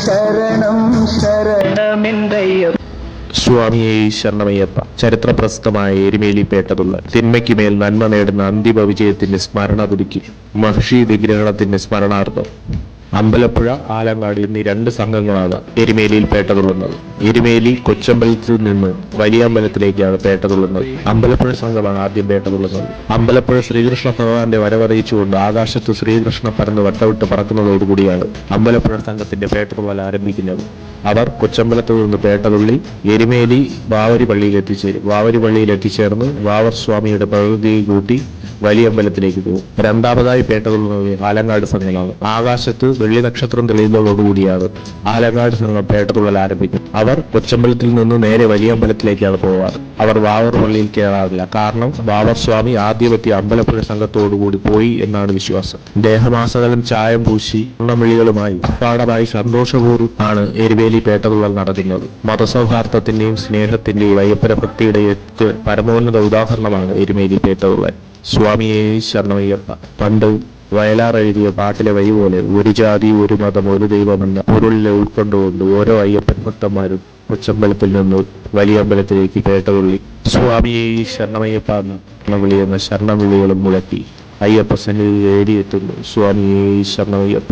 ശരണം ശരണമെന്തയ്യ സ്വാമിയെ ശരണമയ്യപ്പ ചരിത്രപ്രസിദ്ധമായ എരുമേലി പേട്ടതുള്ള തിന്മയ്ക്കുമേൽ നന്മ നേടുന്ന അന്തിമ വിജയത്തിന്റെ സ്മരണ പുതുക്കി മഹർഷി വിഗ്രഹണത്തിന്റെ സ്മരണാർത്ഥം അമ്പലപ്പുഴ ആലങ്ങാടി എന്നീ രണ്ട് സംഘങ്ങളാണ് എരുമേലിയിൽ പേട്ട തുള്ളുന്നത് എരുമേലി കൊച്ചമ്പലത്തിൽ നിന്ന് വലിയ അമ്പലത്തിലേക്കാണ് പേട്ട തുള്ളുന്നത് അമ്പലപ്പുഴ സംഘമാണ് ആദ്യം പേട്ട തുള്ളുന്നത് അമ്പലപ്പുഴ ശ്രീകൃഷ്ണ ഭഗവാന്റെ വരവറിയിച്ചുകൊണ്ട് ആകാശത്ത് ശ്രീകൃഷ്ണ പരന്ന് വട്ടവിട്ട് പറക്കുന്നതോടുകൂടിയാണ് അമ്പലപ്പുഴ സംഘത്തിന്റെ പേട്ട തുള്ളൽ ആരംഭിക്കുന്നത്. അവർ കൊച്ചമ്പലത്തിൽ നിന്ന് പേട്ടതുള്ളി എരുമേലി വാവരി പള്ളിയിൽ എത്തിച്ചേരും. വാവരി പള്ളിയിൽ എത്തിച്ചേർന്ന് വാവർ സ്വാമിയുടെ പ്രകൃതിയെ കൂട്ടി വലിയ അമ്പലത്തിലേക്ക് പോകും. രണ്ടാമതായി പേട്ടതുള്ളുന്നത് ആലങ്ങാട് സംഘമാണ് ആകാശത്ത് വെള്ളി നക്ഷത്രം തെളിയുന്നതോടുകൂടിയാണ് ആലങ്ങാട് സംഘം പേട്ടതുള്ളൽ ആരംഭിക്കും. അവർ കൊച്ചമ്പലത്തിൽ നിന്ന് നേരെ വലിയ അമ്പലത്തിലേക്കാണ് പോവാറ് അവർ വാവർ പള്ളിയിൽ കയറാറില്ല. കാരണം വാവർ സ്വാമി ആദ്യമെത്തിയ അമ്പലപ്പുഴ സംഘത്തോടുകൂടി പോയി എന്നാണ് വിശ്വാസം. ദേഹമാസകലം ചായം പൂശി ഉണ്ണമിളികളുമായി പാടമായി സന്തോഷപൂർവം ആണ് എരുവേലി പേട്ടതുള്ളൽ നടത്തുന്നത് മതസൗഹാർദ്ദത്തിന്റെയും സ്നേഹത്തിന്റെയും അയ്യപ്പന ഭക്തിയുടെ പരമോന്നത ഉദാഹരണമാണ് എരുമേലി പേട്ടതുള്ളൽ സ്വാമിയെ ശരണമയ്യപ്പ പണ്ട് വയലാർ എഴുതിയ പാട്ടിലെ വഴി പോലെ ഒരു ജാതി ഒരു മതം ഒരു ദൈവമെന്ന പൊരുളിനെ ഉൾക്കൊണ്ടുകൊണ്ട് ഓരോ അയ്യപ്പൻ ഭക്തന്മാരും കൊച്ചമ്പലത്തിൽ നിന്ന് വലിയ അമ്പലത്തിലേക്ക് കേട്ടതുള്ളി സ്വാമിയെ ശരണമയ്യപ്പ എന്ന വിളിയെന്ന ശരണവിളികളും മുഴക്കി. അയ്യപ്പ സന്നിധി തേടിയെത്തുന്നു സ്വാമിയെ ശരണമയ്യപ്പ.